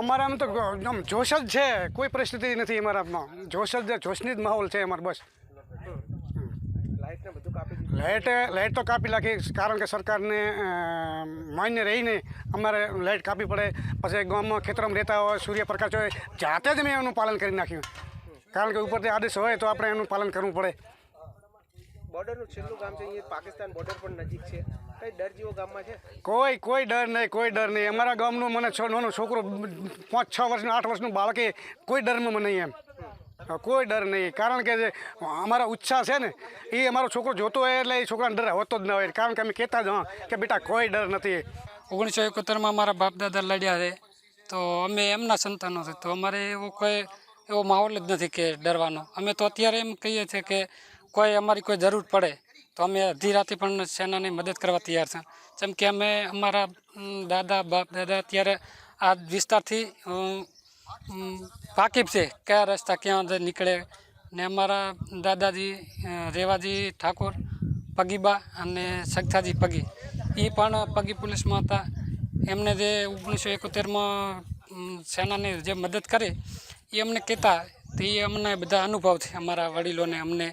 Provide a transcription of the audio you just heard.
અમારામાં તો આમ જોશ જ છે. કોઈ પરિસ્થિતિ નથી અમારામાં. જોશ જ જોશની જ માહોલ છે અમારે બસ. લાઇટ લાઇટ તો કાપી નાખી, કારણ કે સરકારને માન્ય માન્ય રહીને અમારે લાઇટ કાપી પડે. પછી ગામમાં ખેતરમાં રહેતા હોય, સૂર્યપ્રકાશ હોય, જાતે જ મેં એનું પાલન કરી નાખ્યું. કારણ કે ઉપરથી આદેશ હોય તો આપણે એનું પાલન કરવું પડે. બોર્ડરનું છેલ્લું ગામ છે અહીંયા પાકિસ્તાન બોર્ડર પણ નજીક છે. કઈ ડર જેવો ગામમાં છે? કોઈ કોઈ ડર નહીં કોઈ ડર નહીં. અમારા ગામનું મને છ નાનો છોકરો પાંચ છ વર્ષનું આઠ વર્ષનું બાળકે કોઈ ડરમાં મને નહીં એમ કોઈ ડર નહીં. કારણ કે જે અમારા ઉત્સાહ છે ને એ અમારો છોકરો જોતો હોય એટલે એ છોકરાને ડર હોતો જ ન હોય. કારણ કે અમે કહેતા જ કે બેટા કોઈ ડર નથી. ઓગણીસો એકોતેરમાં મારા બાપ દાદા લડ્યા છે. તો અમે એમના સંતાનો છે. તો અમારે એવો કોઈ એવો માહોલ જ નથી કે ડરવાનો. અમે તો અત્યારે એમ કહીએ છીએ કે કોઈ અમારી કોઈ જરૂર પડે, તો અમે અડધી રાતે પણ સેનાની મદદ કરવા તૈયાર છે. જેમ કે અમે અમારા દાદા, બાપ, દાદા અત્યારે આ વિસ્તારથી વાકેફ છે, કયા રસ્તા ક્યાં નીકળે ને અમારા દાદાજી રેવાજી ઠાકોર, પગીબા અને સગથાજી પગી એ પણ પગી પોલીસમાં હતા. એમને જે ઓગણીસો એકોતેરમાં સેનાને જે મદદ કરી એ અમને કહેતા, તો એ અમને બધા અનુભવ છે, અમારા વડીલોને અમને.